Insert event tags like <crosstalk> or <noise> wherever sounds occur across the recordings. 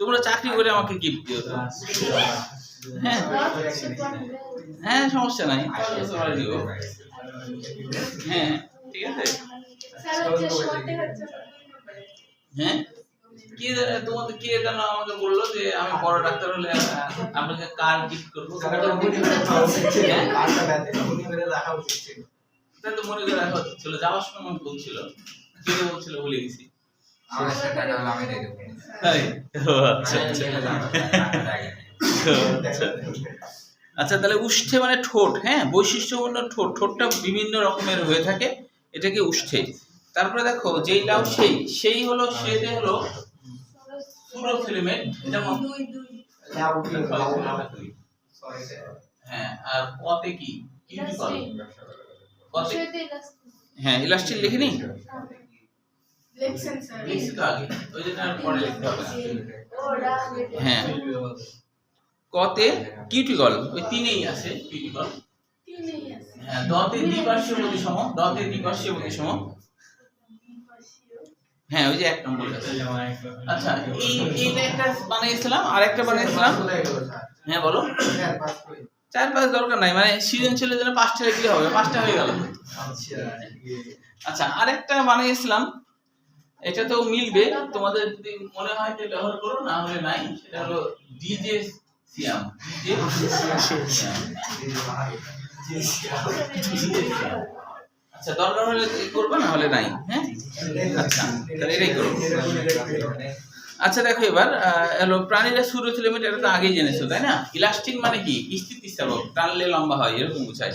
তোমরা চাকরি করে আমাকে গিফট দিও হ্যাঁ। হ্যাঁ সমস্যা নাই। দিও হ্যাঁ ঠিক আছে? হ্যাঁ? কে তোমাদের কে যেন আমাকে বলল যে আমি বড় ডাক্তার হলে আপনাকে কার গিফট করব? তো মনে করে রাখা উচিত ছিল। যাওয়ার সময় বলছিল। কে বলছিল ভুলে গেছি আচ্ছা আচ্ছা। আচ্ছা। আচ্ছা তাহলে উষ্ঠে মানে ঠোঁট হ্যাঁ? বৈশিষ্ট্যপূর্ণ ঠোঁট। ঠোঁটটা বিভিন্ন রকমের হয়ে থাকে এটাকে উষ্ঠে। তারপরে দেখো যেই লাউ সেই সেই হলো সেতে হলো পুরো ফিলিমেন্ট যেমন হ্যাঁ আর কতে কি? হ্যাঁ ইলাস্টিক লিখিনি? লিখছি তো আগে ওই জন্য আর পরে লিখতে হবে হ্যাঁ। কতে কিউটিকল ওই তিনেই আছে কিউটিকল হ্যাঁ দতে দ্বিপার্শ্বীয় প্রতিসম দতে দ্বিপার্শ্বীয় প্রতিসম হ্যাঁ ওই যে এক নম্বর আচ্ছা এই এইটা একটা বানিয়েছিলাম আর একটা বানিয়েছিলাম। হ্যাঁ বলো। চার পাঁচ দরকার নাই মানে সৃজনশীলের জন্য পাঁচটা লিখলে হবে পাঁচটা হয়ে গেল। আচ্ছা আরেকটা বানিয়েছিলাম এটা তো মিলবে। তোমাদের যদি মনে হয় যে ব্যবহার করো না হলে নাই। সেটা হলো ডিজে সিয়াম ডিজে আচ্ছা দরকার হলে করবে না হলে নাই। হ্যাঁ? আচ্ছা তাহলে এটাই করো। আচ্ছা দেখো এবার হলো প্রাণীরা সূর্য ফিলামেন্ট এটা তো আগেই জেনেছো তাই না? ইলাস্টিক মানে কি? স্থিতিস্থাপক। টানলে লম্বা হয় এরকম বোঝায়।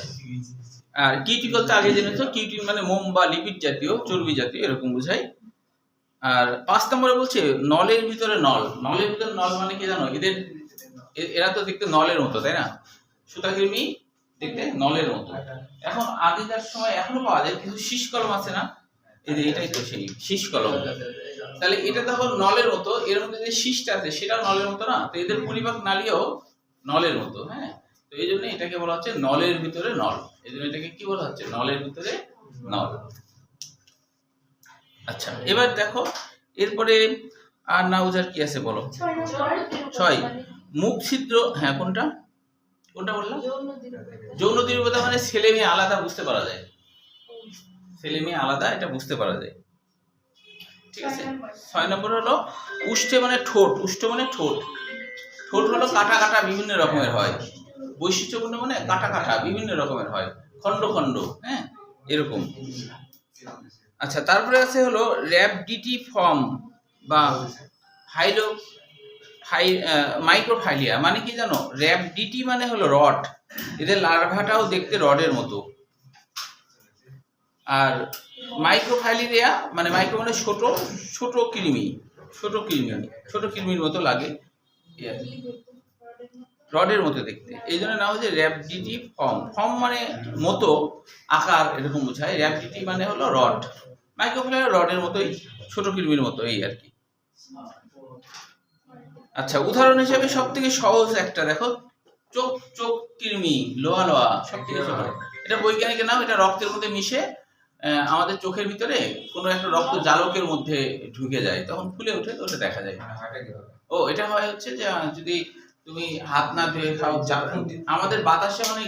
আর কিউটিকল তো আগে জেনেছো কিউটিন মানে মোম বা লিপিড জাতীয় চর্বি জাতীয় এরকম বোঝায়। আর পাঁচ নম্বরে বলছে, নলের ভিতরে নল। নলের ভিতরে নল মানে কি জানো? এদের এরা তো দেখতে নলের মতো, তাই না? সুতাকৃমি দেখতে নলের মতো। এখন আগেকার সময় এখনও পাওয়া যায়, কিন্তু শীষ কলম আছে না? যে এটাই তো সেই শীষ কলম। তাহলে এটা তখন নলের মতো, এর মধ্যে যে শীষটা আছে, সেটাও নলের মতো না? তো এদের পরিপাক নালীও নলের মতো হ্যাঁ? তো এই জন্য এটাকে বলা হচ্ছে নলের ভিতরে নল। এই জন্য এটাকে কি বলা হচ্ছে? নলের ভিতরে নল। আচ্ছা এবার দেখো, এরপরে আর না বোঝার কি আছে বলো? ছয়। মুখ ছিদ্র হ্যাঁ কোনটা? কোনটা বললাম? যৌন দীর্ঘতা মানে ছেলে মেয়ে আলাদা বুঝতে পারা যায়। ছেলে মেয়ে আলাদা, এটা বুঝতে পারা যায়। ঠিক আছে? ছয় নম্বর হলো, উষ্ঠে মানে ঠোঁট। উষ্ঠ মানে ঠোঁট। ঠোঁট হলো কাটা কাটা বিভিন্ন রকমের হয়। বৈশিষ্ট্যপূর্ণ মানে কাটা কাটা বিভিন্ন রকমের হয়। খণ্ড খণ্ড হ্যাঁ এরকম। আচ্ছা তারপরে আছে হলো র্যাবডিটি ফর্ম বা হাইলো হাই মাইক্রোফাইলিয়া মানে কি জানো? র্যাবডিটি মানে হলো রড। এদের লার্ভাটাও দেখতে রডের মতো। আর মাইক্রোফাইলিয়া মানে মাইক্রো মানে ছোট ছোট কৃমি ছোট কৃমি, ছোট কৃমির মতো লাগে। রডের মতো দেখতে। এই জন্য নাম হচ্ছে র্যাবডিটি ফর্ম। ফর্ম মানে মতো আকার এরকম বোঝায়। র্যাবডিটি মানে হলো রড। মাইক্রোফাইলিয়া রডের মতোই ছোট কৃমির মতো এই আর কি। আচ্ছা উদাহরণ হিসেবে সব থেকে সহজ একটা দেখো। চোখ চোখ কৃমি লোয়া লোয়া সব থেকে সহজ। এটা বৈজ্ঞানিকের নাম এটা রক্তের মধ্যে মিশে আমাদের চোখের ভিতরে কোনো একটা রক্ত জালকের মধ্যে ঢুকে যায় তখন ফুলে ওঠে তো ওটা দেখা যায়। ও এটা হয় হচ্ছে যে যদি তুমি হাত না ধুয়ে খাও আমাদের বাতাসে মানে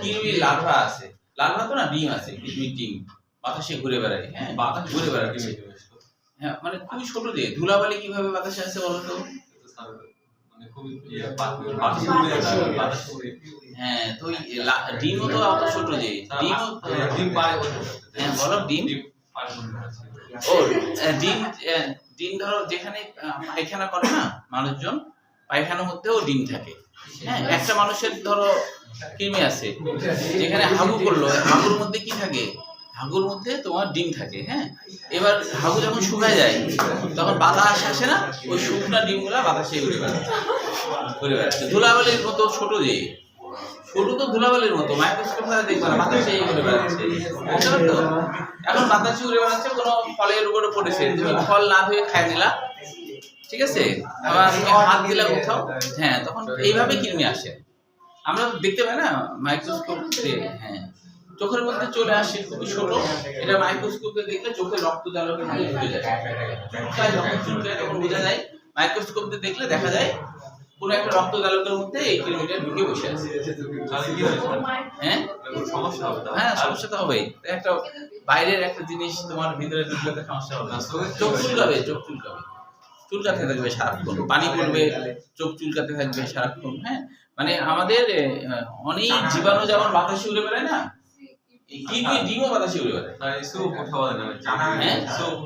কৃমি লার্ভা আছে। লার্ভা তো না, ডিম আছে কৃমির ডিম। বাতাসে ঘুরে বেড়ায় হ্যাঁ? বাতাস ঘুরে বেড়াচ্ছে। হ্যাঁ মানে খুবই ছোট দিয়ে। ধুলাবালি কীভাবে বাতাসে আসে বলো হ্যাঁ তো তো অত ছোট যে। ডিমও হ্যাঁ বলো, ডিম? ও, ডিম ডিম ধরো, যেখানে পায়খানা করে না মানুষজন পায়খানার মধ্যেও ডিম থাকে। হ্যাঁ একটা মানুষের ধরো কৃমি আছে, যেখানে হাগু করল, হাগুর মধ্যে কি থাকে? হাগুর মধ্যে তোমার ডিম থাকে হ্যাঁ? এবার হাগু যখন শুকায় যায়, তখন বাতাস আসে না? ওই শুকনা ডিমগুলা বাতাসে ঘুরে বেড়াচ্ছে ঘুরে বেড়াচ্ছে। ধুলাবালির মতো ছোট যে। ছোট তো ধুলাবালির মতো মাইক্রোস্কোপ দ্বারা দেখবে না বাতাসে ঘুরে বেড়াচ্ছে। বুঝতে পারছ? এখন বাতাসে ঘুরে বেড়াচ্ছে, কোনো ফলের উপরে পড়েছে। তুমি ফল না ধুয়ে খাই দিলা ঠিক আছে? আবার হাত দিলা হ্যাঁ তখন এইভাবে আসে। আমরা দেখতে পাই না? মাইক্রোস্কোপ হ্যাঁ। চোখের মধ্যে চলে আসে, খুবই ছোট। এটা মাইক্রোস্কোপে দেখলে রক্ত মধ্যে ঢুকে যায়। চুলকায় যখন তখন বোঝা যায় মাইক্রোস্কোপ দিয়ে দেখলে দেখা যায়, কোনো একটা রক্ত জালকের মধ্যে এই কিলোমিটার ঢুকে বসে আছে। হ্যাঁ? সমস্যা হবে হ্যাঁ সমস্যা তো হবেই। একটা বাইরের একটা জিনিস তোমার ভিতরে ঢুকলে সমস্যা হবে চোখ চুলকাবে চোখ চুলকাবে চুলকাতে থাকবে সারাক্ষণ পানি পড়বে চোখ চুলকাতে থাকবে সারাক্ষণ হ্যাঁ? মানে আমাদের অনেক জীবাণু যেমন বাতাসে উড়ে বেড়ায় না? চোখ?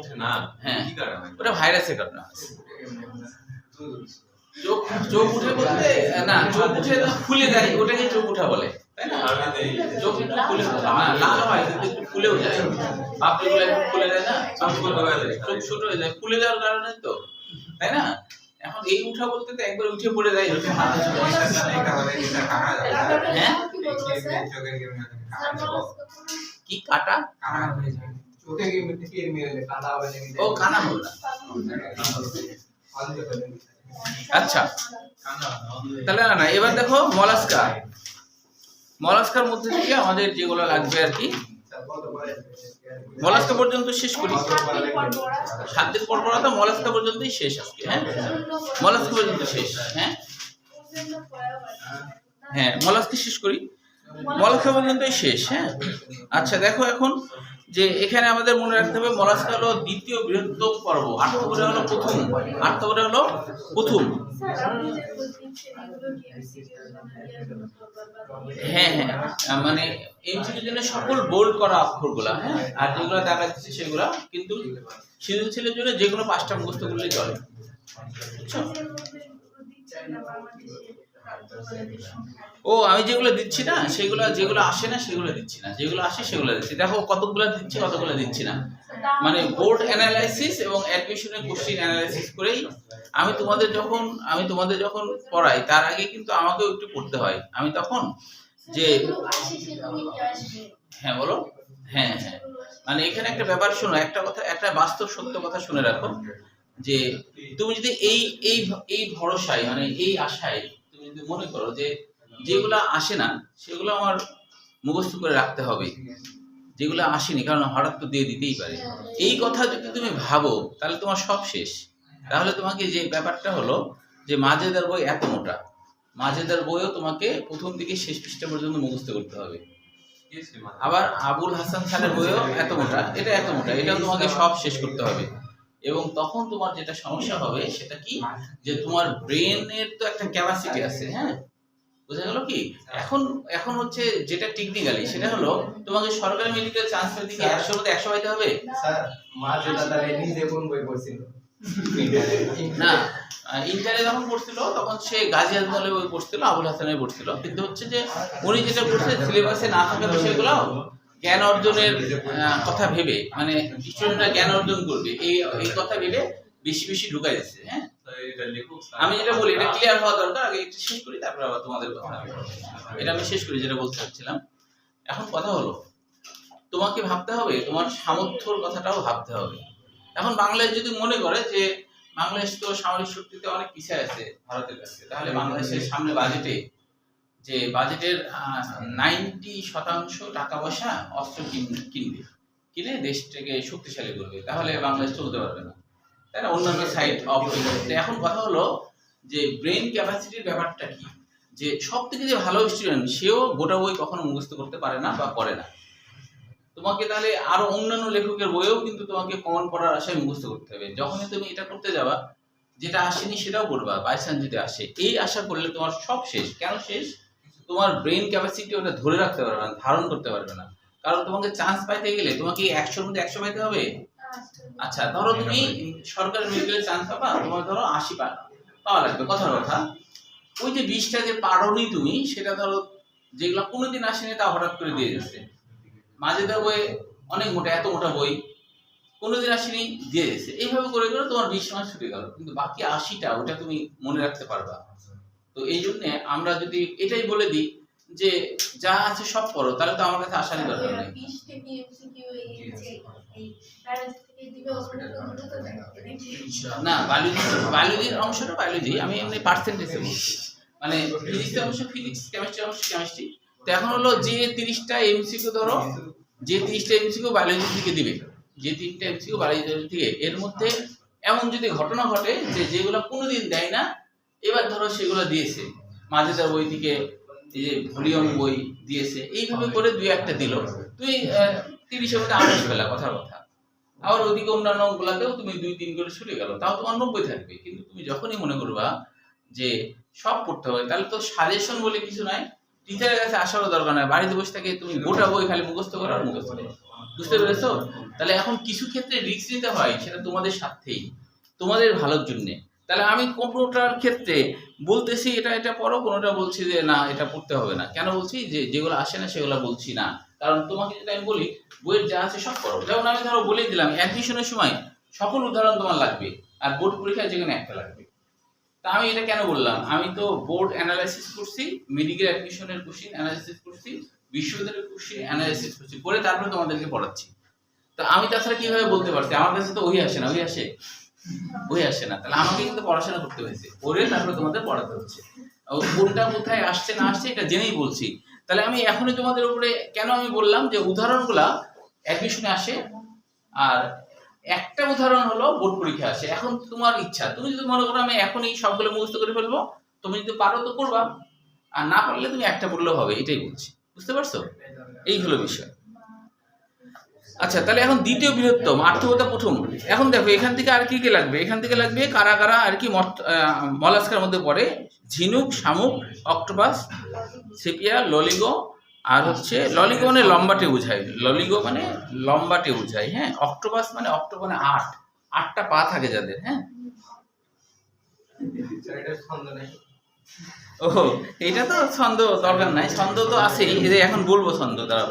ওটা ভাইরাসের কারণে উঠে বলতে না চোখ উঠে তো ফুলে যায় ওটাকে চোখ উঠা বলে তাই না? চোখ একটু ফুলে না লাল হয় কিন্তু একটু ফুলেও যায়। পাপড়িগুলো একটু ফুলে যায় না চোখ ছোট যায়। চোখ ছোট হয়ে যায় ফুলে যাওয়ার কারণে তো। তাই না? এখন এই উঠা বলতে তো একবার উঠে পড়ে যায় এরকম মাথা চলে আসে। হ্যাঁ? কি কাটা ও কানা হল আচ্ছা। তাহলে না, না এবার দেখো মলাস্কা। মলাস্কার মধ্যে থেকে আমাদের যেগুলো লাগবে আর কি মলাস্কা পর্যন্ত শেষ করি। সাত দিন পর পড়া তো মলাস্কা পর্যন্তই শেষ আজকে হ্যাঁ? মলাস্কা পর্যন্ত শেষ হ্যাঁ? হ্যাঁ মলাস্কা শেষ করি। মলাস্কা পর্যন্তই শেষ হ্যাঁ? আচ্ছা দেখো এখন যে এখানে আমাদের মনে রাখতে হবে মলাস্কা হলো দ্বিতীয় বৃহত্তম পর্ব আর্থপরে হলো প্রথম আর্থপরে হলো প্রথম। হ্যাঁ হ্যাঁ মানে এমসিকিউর জন্য সকল বোল্ড করা অক্ষরগুলা হ্যাঁ? আর যেগুলো দেখা যাচ্ছে সেগুলা কিন্তু সৃজনশীলের জন্য যে কোনো পাঁচটা মুখস্থ করলেই চলে। বুঝছ? ও, আমি যেগুলো দিচ্ছি না, সেগুলো, যেগুলো আসে না, সেগুলো দিচ্ছি না। যেগুলো আসে, সেগুলো দিচ্ছি। দেখো, কতগুলো দিচ্ছি কতগুলো দিচ্ছি না। মানে বোর্ড অ্যানালাইসিস এবং অ্যাডমিশনের কোশ্চিন অ্যানালাইসিস করেই আমি তোমাদের যখন, আমি তোমাদের যখন পড়াই, তার আগে কিন্তু আমাকেও একটু পড়তে হয়। আমি তখন যে হ্যাঁ বলো। হ্যাঁ হ্যাঁ। মানে এখানে একটা ব্যাপার শোনো, একটা কথা, একটা বাস্তব সত্য কথা শুনে রাখো যে তুমি যদি এই এই এই ভরসায় মানে এই আশায় যদি মনে করো যে যেগুলো আসে না সেগুলো আমার মুখস্থ করে রাখতে হবে। যেগুলো আসেনি কারণ হঠাৎ তো দিয়ে দিতেই পারে। এই কথা যদি তুমি ভাবো তাহলে তোমার সব শেষ। তাহলে তোমাকে যে ব্যাপারটা হলো যে মাজেদার বই এত মোটা। মাজেদার বইও তোমাকে প্রথম থেকে শেষ পৃষ্ঠা পর্যন্ত মুখস্থ করতে হবে। আবার আবুল হাসান খানের বইও এত মোটা। এটা এত মোটা এটাও তোমাকে সব শেষ করতে হবে। এবং তখন তোমার যেটা সমস্যা হবে সেটা কি? যে তোমার ব্রেনের তো একটা ক্যাপাসিটি আছে হ্যাঁ? বোঝা গেল কি? এখন এখন হচ্ছে যেটা টেকনিক্যালি সেটা হলো তোমাকে সরকারি মেডিকেল চান্স পেতে কি একশো মধ্যে একশো পাইতে হবে? স্যার মা যেটা তাহলে নিজে কোন বই পড়ছিল? <laughs> না ইন্টারে যখন পড়ছিল তখন সে গাজী আজমলের বই পড়ছিল আবুল হাসানের পড়ছিল। কিন্তু হচ্ছে যে উনি যেটা পড়ছে সিলেবাসে না থাকা বিষয়গুলো জ্ঞান অর্জনের কথা ভেবে মানে স্টুডেন্টরা জ্ঞান অর্জন করবে এই এই কথা ভেবে বেশি বেশি ঢুকাই যাচ্ছে হ্যাঁ। আমি যেটা বলি এটা ক্লিয়ার হওয়া দরকার আগে একটু শেষ করি তারপর আবার তোমাদের কথা এটা আমি শেষ করি যেটা বলতে চাচ্ছিলাম। এখন কথা হলো তোমাকে ভাবতে হবে তোমার সামর্থ্যর কথাটাও ভাবতে হবে। এখন বাংলাদেশ যদি মনে করে যে বাংলাদেশ তো সামরিক শক্তিতে অনেক পিছিয়ে আছে ভারতের কাছে তাহলে বাংলাদেশের সামনে বাজেটে যে বাজেটের নাইনটি শতাংশ টাকা পয়সা অস্ত্র কিন- কিনবে। কিনে দেশটাকে শক্তিশালী করবে। তাহলে বাংলাদেশ চলতে পারবে না। তাই না? অন্যান্য সাইড অফ এখন কথা হলো যে ব্রেন ক্যাপাসিটির ব্যাপারটা কি? যে সব থেকে যে ভালো স্টুডেন্ট সেও গোটা বই কখনো মুখস্থ করতে পারে না বা করে না। তোমাকে তাহলে আরও অন্যান্য লেখকের বইও কিন্তু তোমাকে কমন পড়ার আশায় মুখস্থ করতে হবে। যখনই তুমি এটা করতে যাবা, যেটা আসেনি সেটাও করবা বাই চান্স যদি আসে। এই আশা করলে তোমার সব শেষ। কেন শেষ? তোমার ব্রেন ক্যাপাসিটি ওটা ধরে রাখতে পারবে না ধারণ করতে পারবে না। কারণ তোমাকে চান্স পাইতে গেলে তোমাকে একশোর মধ্যে একশো পাইতে হবে? আচ্ছা ধরো তুমি সরকারি মেডিকেলে চান্স পাবা তোমার ধরো আশি পা পাওয়া লাগবে কথার কথা। ওই যে বিশটা যে পারোনি তুমি সেটা ধরো যেগুলো কোনোদিন আসেনি তা হঠাৎ করে দিয়ে যাচ্ছে মাঝে দেওয়া বই অনেক মোটা এত মোটা বই কোনোদিন আসেনি দিয়ে দিয়েছে এইভাবে করে করে তোমার বিশ মাস ছুটে গেল। কিন্তু বাকি আশিটা ওটা তুমি মনে রাখতে পারবা। তো এই জন্য আমরা যদি এটাই বলে দিই যে যা আছে সব পড়ো তাহলে তো আমার কাছে আসারই দরকার নেই। না বায়োলজি বায়োলজির অংশটা বায়োলজি আমি এমনি পার্সেন্টেজে বলছি। মানে ফিজিক্সের অংশ ফিজিক্স কেমিস্ট্রি অংশ কেমিস্ট্রি তো এখন হলো যে তিরিশটা এমসিকিউ ধরো যে তিরিশটা এমসিকিউ বায়োলজি থেকে দিবে। যে তিনটা এমসিকিউ বায়োলজি থেকে এর মধ্যে এমন যদি ঘটনা ঘটে যে যেগুলো কোনোদিন দেয় না এবার ধরো সেগুলো দিয়েছে। মাঝেদার বই থেকে এই যে ভলিউম বই দিয়েছে, এইভাবে করে দুই একটা দিল। তুই তিরিশের মধ্যে আঠাশ পেলা কথার কথা। আবার ওইদিকে অন্যান্য গুলাতেও তুমি দুই তিন করে ছুটে গেল। তাও তোমার নব্বই থাকবে। কিন্তু তুমি যখনই মনে করবা যে সব পড়তে হবে, তাহলে তো সাজেশন বলে কিছু নাই। টিচারের কাছে আসারও দরকার নাই। বাড়িতে বসে থেকে তুমি গোটা বই খালি মুখস্থ করো আর মুখস্থ করো। বুঝতে পেরেছ? তাহলে এখন কিছু ক্ষেত্রে রিস্ক নিতে হয়, সেটা তোমাদের স্বার্থেই, তোমাদের ভালোর জন্যে। তাহলে আমি কম্পিউটার ক্ষেত্রে বলতেছি এটা এটা পড়ো, কোনোটা বলছি যে না, এটা পড়তে হবে না। কেন বলছি? যে যেগুলো আসে না, সেগুলো বলছি না। কারণ তোমাকে যেটা আমি বলি, বইয়ের যা আছে সব করো যেমন আমি ধরো বলেই দিলাম অ্যাডমিশনের সময় সকল উদাহরণ তোমার লাগবে, আর বোর্ড পরীক্ষায় যেখানে একটা লাগবে। তা আমি এটা কেন বললাম? আমি তো বোর্ড অ্যানালাইসিস করছি মেডিকেল অ্যাডমিশনের কোশ্চিন অ্যানালাইসিস করছি, বিশ্ববিদ্যালয়ের কোশ্চিন অ্যানালাইসিস করছি, করে তারপরে তোমাদেরকে পড়াচ্ছি। তো আমি তাছাড়া কীভাবে বলতে পারছি? আমার কাছে তো ওই আসে না, ওই আসে। ওই আসে না। তাহলে আমাকে কিন্তু পড়াশোনা করতে হয়েছে। পড়ে তারপরে তোমাদের পড়াতে হচ্ছে। কোনটা কোথায় আসছে না আসছে এটা জেনেই বলছি। তাহলে আমি এখনই তোমাদের উপরে কেন আমি বললাম যে উদাহরণগুলা অ্যাডমিশনে আসে আর একটা উদাহরণ হলো বোর্ড পরীক্ষা আসে। এখন তোমার ইচ্ছা। তুমি যদি মনে করো আমি এখনই সবগুলো মুখস্থ করে ফেলব, তুমি যদি পারো তো করবা। আর না পারলে তুমি একটা পড়লেও হবে, এটাই বলছি। বুঝতে পারছ? এই হলো বিষয়। আচ্ছা তাহলে এখন দ্বিতীয় বৃহত্তম আর্থকতা প্রথম। এখন দেখো এখান থেকে আর কি কি লাগবে? এখান থেকে লাগবে কারা কারা আর কি মলাস্কার মধ্যে পড়ে? ঝিনুক শামুক অক্টোপাস সেপিয়া ললিগো আর হচ্ছে ললিগো মানে লম্বাটে বোঝায় ললিগো মানে লম্বাটে বোঝায় হ্যাঁ? অক্টোপাস মানে অক্টো মানে আট। আটটা পা থাকে যাদের হ্যাঁ। ও এটা তো ছন্দ দরকার নাই। ছন্দ তো আছেই। এখন বলব ছন্দ আহ,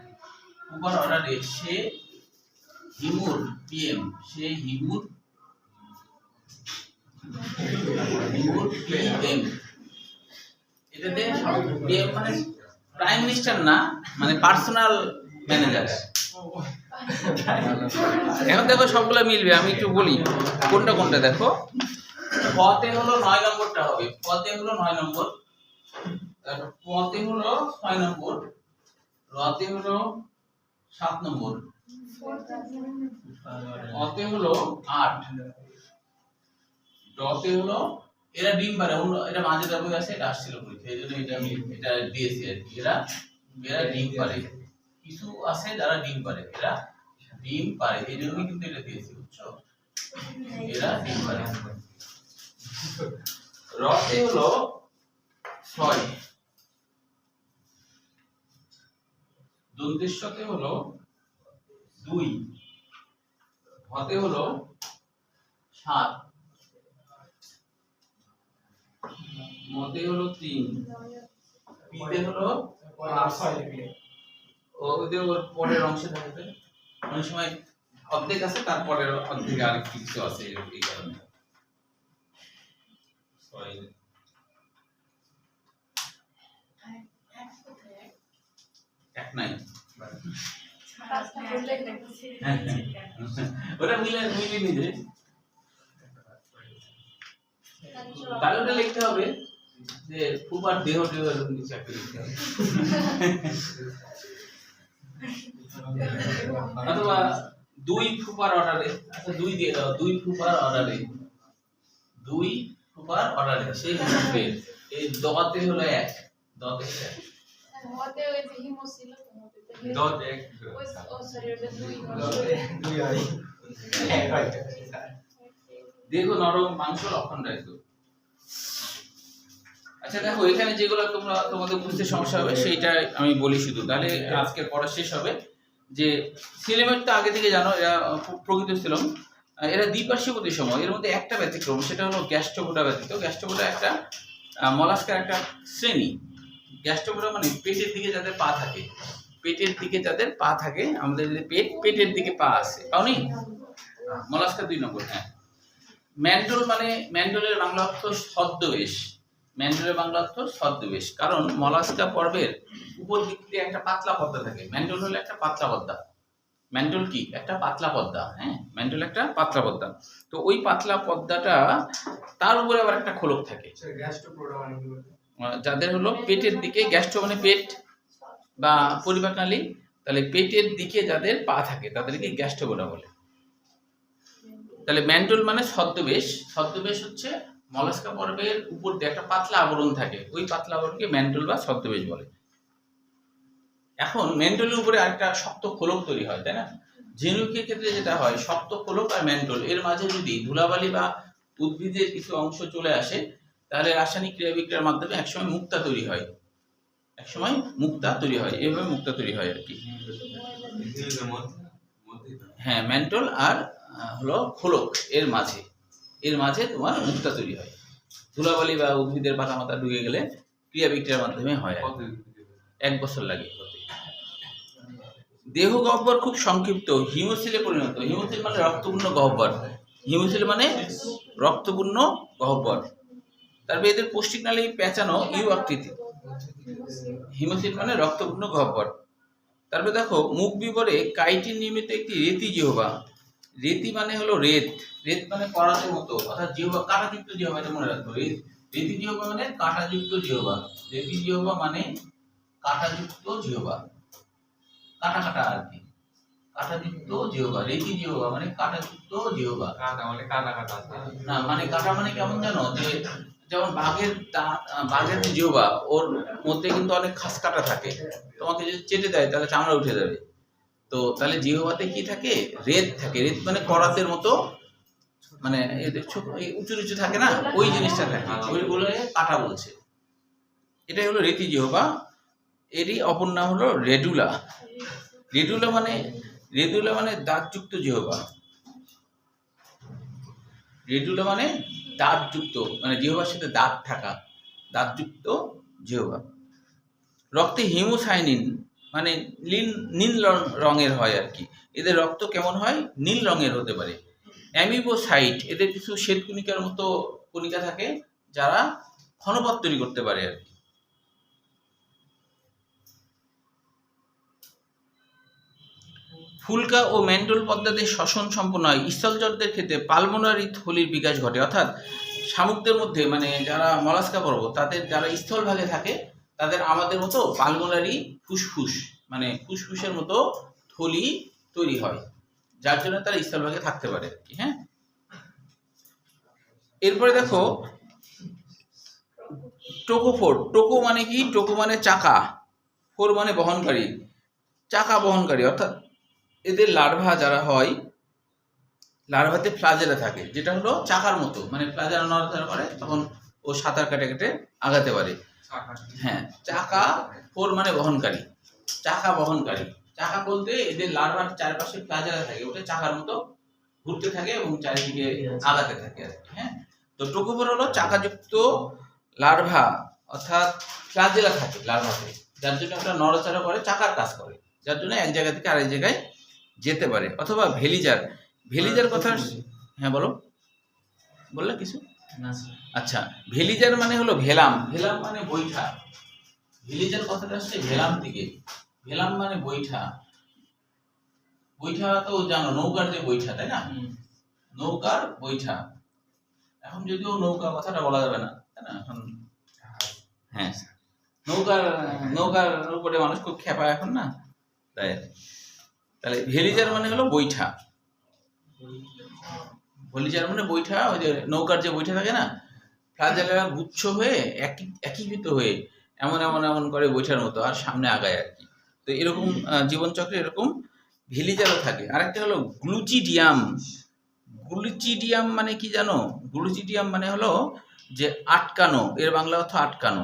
কুপার অর্ডারে সে হিমুর পিএম সে হিমুর হিমুর পিএম এটাতে পিএম মানে প্রাইম মিনিস্টার না মানে পার্সোনাল ম্যানেজার এখন দেখো সবগুলা মিলবে, আমি একটু বলি, কোনটা কোনটা দেখো। পতে হলো নয় নম্বরটা হবে পতে হলো নয় নম্বর। পতে হলো ছয় নম্বর রতে হলো সাত নম্বর। অতে হলো আট। ডতে হলো, এরা ডিম পারে এটা মাঝে দাবি আছে এটা আসছিল পরীক্ষা, এই জন্য এটা আমি, এটা দিয়েছি আর কি। এরা এরা ডিম পারে। কিছু আছে যারা ডিম পারে, এরা ডিম পারে, এই জন্যই কিন্তু এটা দিয়েছি, বুঝছ? এরা ডিম পারে। রতে হলো ছয়। দন্তেশ্বতে হলো দুই হতে হলো সাত, মতে হলো তিন, পিতে হলো পরের অংশে থাকবে। অনেক সময় অর্ধেক আছে তারপরে অর্ধেক আর কিছু আছে এই কারণে। এক নাই। ওটা মিলে মিলে নিজে তাহলে ওটা লিখতে হবে যে খুব আর দেহ দেহ এরকম কিছু একটা লিখতে হবে। অথবা দুই ফুপার অর্ডারে আচ্ছা দুই দিয়ে দাও দুই ফুপার অর্ডারে দুই ফুপার অর্ডারে সেই হিসেবে এই দতে হলো এক দতে এক। মতে ওই যে হিমো ছিল তো মতে দশ এক নরম মাংস আচ্ছা দেখো এখানে যেগুলো তোমরা তোমাদের বুঝতে সমস্যা হবে সেইটা আমি বলি শুধু। তাহলে আজকের পড়া শেষ হবে। যে সিলেমেট তো আগে থেকে জানো এরা প্র- প্রকৃত ছিলাম এরা দ্বিপার্শ্বীয় সময়। এর মধ্যে একটা ব্যতিক্রম সেটা হলো গ্যাস্ট্রোবোটা ব্যতীত। গ্যাস্ট্রোবোটা একটা মলাস্কার একটা শ্রেণি। গ্যাস্ট্রোপোডা মানে পেটের দিকে যাদের পা থাকে। পেটের দিকে যাদের পা থাকে আমাদের যে পেট পেটের দিকে পা আছে। পাওনি মলাস্কা দুই নম্বর হ্যাঁ। ম্যান্ডল মানে ম্যান্ডলের বাংলা অর্থ ছদ্মবেশ। ম্যান্ডলের বাংলা অর্থ ছদ্মবেশ। কারণ মলাস্কা পর্বের উপর দিক দিয়ে একটা পাতলা পদ্মা থাকে। ম্যান্ডল হলো একটা পাতলা পদ্মা। ম্যান্ডল কি? একটা পাতলা পদ্মা হ্যাঁ। ম্যান্ডল একটা পাতলা পদ্মা। তো ওই পাতলা পদ্মাটা তার উপরে আবার একটা খোলক থাকে। আহ, যাদের হলো পেটের দিকে গ্যাস্ট্রো মানে পেট বা পরিপাকনালী তাহলে পেটের দিকে যাদের পা থাকে, তাদেরকে গ্যাস্ট্রোবোডা বলে। তাহলে ম্যান্ডল মানে ছদ্মবেশ। ছদ্মবেশ হচ্ছে মলাস্কা পর্বের উপর দিয়ে একটা পাতলা আবরণ থাকে। ওই পাতলা আবরণকে ম্যান্ডল বা ছদ্মবেশ বলে। এখন ম্যান্ডলের উপরে আরেকটা শক্ত খোলক তৈরি হয়, তাই না? ঝিনুকের ক্ষেত্রে যেটা হয়, শক্ত খোলক আর ম্যান্ডল, এর মাঝে যদি ধুলাবালি বা উদ্ভিদের কিছু অংশ চলে আসে, তাহলে রাসায়নিক ক্রিয়া বিক্রিয়ার মাধ্যমে একসময় মুক্তা তৈরি হয়। একসময় মুক্তা তৈরি হয় এইভাবে মুক্তা তৈরি হয় আর কি। হ্যাঁ ম্যান্টল আর হলো খোলক, এর মাঝে। এর মাঝে তোমার মুক্তা তৈরি হয়। ধুলাবালি বা উদ্ভিদের পাতা মাথা ঢুকে গেলে ক্রিয়া বিক্রিয়ার মাধ্যমে হয়? এক বছর লাগে। দেহ গহ্বর খুব সংক্ষিপ্ত হিমোসিলে পরিণত। হিমোসিল মানে রক্তপূর্ণ গহ্বর। হিমোসিল মানে রক্তপূর্ণ গহ্বর। তারপরে এদের পৌষ্টিক নালী পেঁচানো ইউ আকৃতি। হিমোসিল মানে রক্তপূর্ণ গহ্বর। তারপরে দেখো মুখ বিবরে কাইটিন নির্মিত একটি রেতি জিহবা। রেতি মানে হলো রেত। রেত মানে করাতের মতো। অর্থাৎ জিহবা কাঁটাযুক্ত জিহবা এটা মনে রাখব রেত রেতি জিহবা মানে কাঁটাযুক্ত জিহবা। রেতি জিহবা মানে কাঁটাযুক্ত জিহবা। কাটা কাটা আর কি। কাঁটাযুক্ত জিহবা। রেতি জিহবা মানে কাঁটাযুক্ত জিহবা। কাটা মানে কাটা কাটা। না মানে কাটা মানে কেমন জানো? যে যেমন বাঘের দাঁত বাঘের যে জিহবা ওর মধ্যে কিন্তু অনেক খাস কাটা থাকে। তোমাকে যদি চেটে দেয় তাহলে চামড়া উঠে যাবে। তো তাহলে জিহবাতে কি থাকে? রেত থাকে। রেত মানে করাতের মতো মানে উঁচু নিচু থাকে না? ওই জিনিসটা থাকে। ওইগুলো কাটা বলছে। এটাই হলো রেতি জিহবা। এরই অপর নাম হলো রেডুলা। রেডুলা মানে রেডুলা মানে দাঁতযুক্ত জিহবা। রেডুলা মানে দাঁতযুক্ত মানে জিহবার সাথে দাঁত থাকা, দাঁতযুক্ত জিহবা। রক্তে হিমোসাইনিন মানে নীল নীল রঙের হয় আর কি। এদের রক্ত কেমন হয়? নীল রঙের হতে পারে। অ্যামিবোসাইট, এদের কিছু শ্বেতকণিকার মতো কণিকা থাকে, যারা ক্ষণপথ তৈরি করতে পারে আর কি। ফুলকা ও ম্যান্ডল পদ্মাতে শ্বসন সম্পন্ন হয়। স্থলজলদের ক্ষেত্রে পালমোনারি থলির বিকাশ ঘটে। অর্থাৎ শামুকদের মধ্যে মানে যারা মলাস্কা পর্ব তাদের যারা স্থল ভাগে থাকে, তাদের আমাদের মতো পালমোনারি ফুসফুস মানে ফুসফুসের মতো থলি তৈরি হয়, যার জন্য তারা স্থলভাগে থাকতে পারে হ্যাঁ? এরপরে দেখো, টোকোফোর। টোকো মানে কি? টোকো মানে চাকা। ফোর মানে বহনকারী। চাকা বহনকারী, অর্থাৎ এদের লার্ভা যারা হয় লার্ভাতে ফ্লাজেলা থাকে, যেটা হলো চাকার মতো। মানে ফ্লাজেলা নড়াচড়া করে তখন ও সাঁতার কাটে কেটে আগাতে পারে। হ্যাঁ চাকা ফোর মানে বহনকারী। চাকা বহনকারী। চাকা বলতে এদের লার্ভার চারপাশে ফ্লাজেলা থাকে, ওটা চাকার মতো ঘুরতে থাকে এবং চারিদিকে আগাতে থাকে আর কি হ্যাঁ। তো টোকোফোর হলো চাকাযুক্ত লার্ভা অর্থাৎ ফ্লাজেলা থাকে লার্ভাতে যার জন্য একটা নড়াচড়া করে, চাকার কাজ করে। যার জন্য এক জায়গা থেকে আরেক জায়গায় যেতে পারে অথবা ভেলিজার। ভেলিজার কথা হ্যাঁ বলো। বললে কিছু? আচ্ছা ভেলিজার মানে হলো ভেলাম। ভেলাম মানে বৈঠা। ভেলিজার কথাটা আসছে ভেলাম থেকে ভেলাম মানে বৈঠা। বৈঠা তো জানো নৌকার যে বৈঠা তাই না? নৌকার বৈঠা। এখন যদিও নৌকা কথাটা বলা যাবে না তাই না? এখন হ্যাঁ নৌকার নৌকার উপরে মানুষ খুব খেপা এখন না? তাই। তাহলে ভেলিজার মানে হলো বৈঠা। ভলিজার মানে বৈঠা, ওই যে নৌকার যে বৈঠা থাকে না ফ্লাজেলা গুচ্ছ হয়ে একই, একীভূত হয়ে এমন এমন এমন করে বৈঠার মতো আর সামনে আগায় আর কি। তো এরকম জীবনচক্রে এরকম ভেলিজারও থাকে। আরেকটা হলো গ্লুচিডিয়াম। গ্লুচিডিয়াম মানে কি জানো? গ্লুচিডিয়াম মানে হলো যে আটকানো, এর বাংলা অর্থ আটকানো।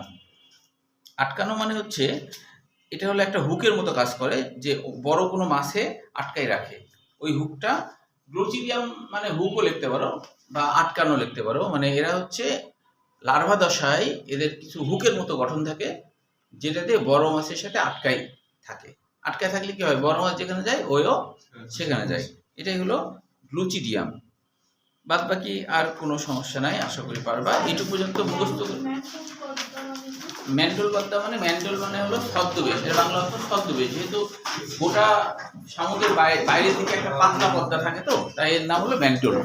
আটকানো মানে হচ্ছে এটা হলো একটা হুকের মতো কাজ করে যে বড় কোনো মাছে আটকাই রাখে। ওই হুকটা গ্লোচিডিয়াম মানে হুকও লিখতে পারো বা আটকানো লিখতে পারো। মানে এরা হচ্ছে লার্ভা দশায় এদের কিছু হুকের মতো গঠন থাকে যেটাতে বড় মাছের সাথে আটকাই থাকে। আটকায় থাকলে কি হয়? বড় মাছ যেখানে যায়, ওইও সেখানে যায়। এটাই হলো গ্লুচিডিয়াম। বাদ বাকি আর কোনো সমস্যা নাই, আশা করি পারবা। এইটুকু পর্যন্ত মুখস্থ ম্যান্ডল বার্তা মানে ম্যান্ডল মানে হলো শব্দবেশ এর বাংলা অর্থ ছদ্মবেশ। যেহেতু গোটা সামুদ্রের বাইরে বাইরের দিকে একটা পাতলা পদ্মা থাকে তো, তাই এর নাম হলো ম্যান্ডল